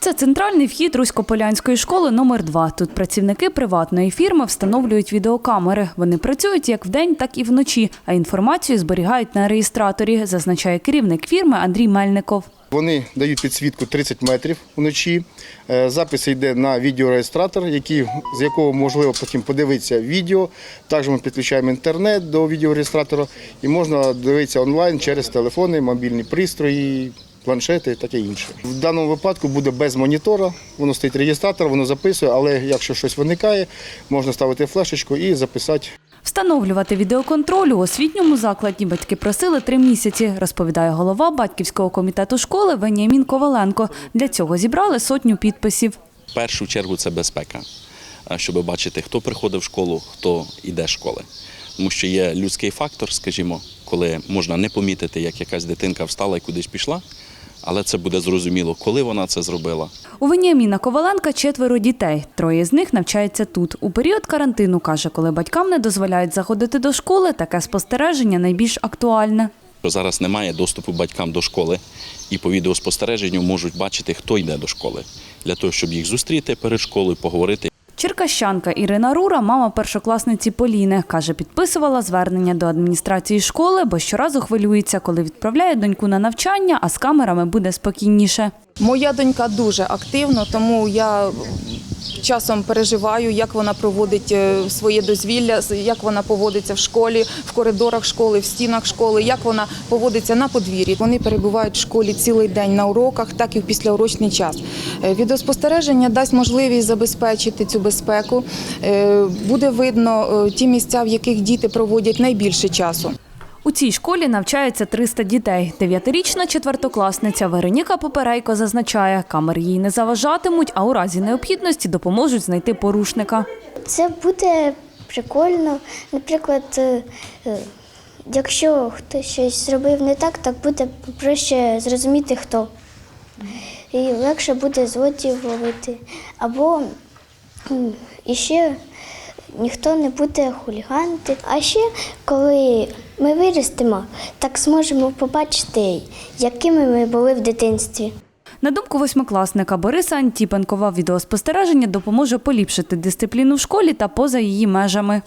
Це центральний вхід Руськополянської школи номер 2 Тут працівники приватної фірми встановлюють відеокамери. Вони працюють як вдень, так і вночі, а інформацію зберігають на реєстраторі, зазначає керівник фірми Андрій Мельников. Вони дають підсвітку 30 метрів вночі. Е, Запис йде на відеореєстратор, який, з якого можливо потім подивитися відео. Також ми підключаємо інтернет до відеореєстратора і можна дивитися онлайн через телефони, мобільні пристрої, планшети і таке інше. В даному випадку буде без монітора, воно стоїть реєстратор, воно записує, але якщо щось виникає, можна ставити флешечку і записати Встановлювати відеоконтроль у освітньому закладі батьки просили три місяці, розповідає голова батьківського комітету школи Веніамін Коваленко. Для цього зібрали сотню підписів. В першу чергу це безпека, е, щоб бачити, хто приходить в школу, хто йде з школи. Тому що є людський фактор, скажімо, коли можна не помітити, як якась дитинка встала і кудись пішла, але це буде зрозуміло, коли вона це зробила. У Веніаміна Коваленка четверо дітей. Троє з них навчаються тут. У період карантину, каже, коли батькам не дозволяють заходити до школи, таке спостереження найбільш актуальне. Зараз немає доступу батькам до школи, і по відеоспостереженню можуть бачити, хто йде до школи, для того, щоб їх зустріти перед школою, поговорити. Черкащанка Ірина Рура, мама першокласниці Поліни, каже, підписувала звернення до адміністрації школи, бо щоразу хвилюється, коли відправляє доньку на навчання, а з камерами буде спокійніше. Моя донька дуже активна, тому я часом переживаю, як вона проводить е, своє дозвілля, як вона поводиться в школі, в коридорах школи, в стінах школи, як вона поводиться на подвір'ї. Вони перебувають в школі цілий день на уроках, так і в післяурочний час. Е, Відеоспостереження дасть можливість забезпечити цю безпеку. Е, Буде видно ті місця, в яких діти проводять найбільше часу. Цій школі навчається 300 дітей. Дев'ятирічна четвертокласниця Вероніка Поперейко зазначає, камери їй не заважатимуть, а у разі необхідності допоможуть знайти порушника. Це буде прикольно. Наприклад, е, е, якщо хтось щось зробив не так, так буде проще зрозуміти хто. І легше буде злодіїв ловити. Або м, іще ніхто не буде хуліганити. А ще, коли ми виростемо, так зможемо побачити, якими ми були в дитинстві. На думку восьмикласника Бориса Антіпенкова, відеоспостереження допоможе поліпшити дисципліну в школі та поза її межами.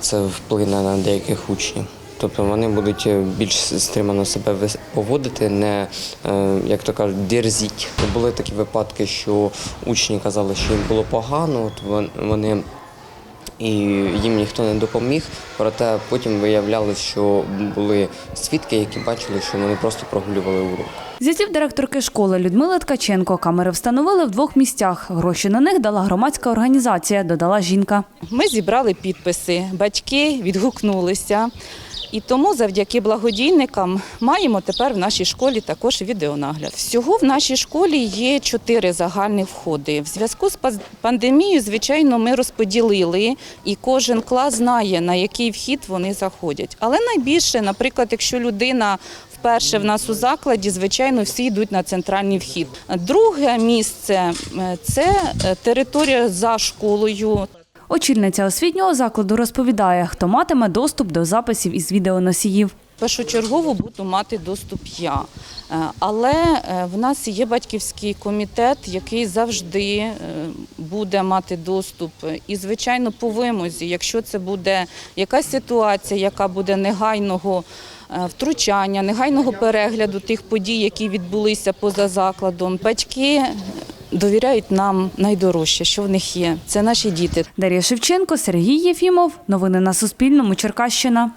Це вплине на деяких учнів. Тобто вони будуть е, більш стримано себе поводити, не е, як то кажуть, дерзіть. Були такі випадки, що учні казали, що їм було погано, от вони і їм ніхто не допоміг. Проте потім виявляли, що були свідки, які бачили, що вони просто прогулювали урок. Зі слів директорки школи Людмили Ткаченко, камери встановили в двох місцях. Гроші на них дала громадська організація, додала жінка. Ми зібрали підписи, батьки відгукнулися. І тому завдяки благодійникам маємо тепер в нашій школі також відеонагляд. Всього в нашій школі є чотири загальні входи. В зв'язку з пандемією, звичайно, ми розподілили, і кожен клас знає, на який вхід вони заходять. Але найбільше, наприклад, якщо людина вперше в нас у закладі, звичайно, всі йдуть на центральний вхід. Друге місце е, це е, територія за школою. Очільниця освітнього закладу розповідає, хто матиме доступ до записів із відеоносіїв. Першочергово буду мати доступ я. Е, Але е, в нас є батьківський комітет, який завжди е, буде мати доступ. І, звичайно, по вимозі, якщо це буде якась ситуація, яка буде негайного втручання, негайного перегляду тих подій, які відбулися поза закладом, батьки довіряють нам найдорожче, що в них є. Це наші діти. Дар'я Шевченко, Сергій Єфімов. Новини на Суспільному. Черкащина.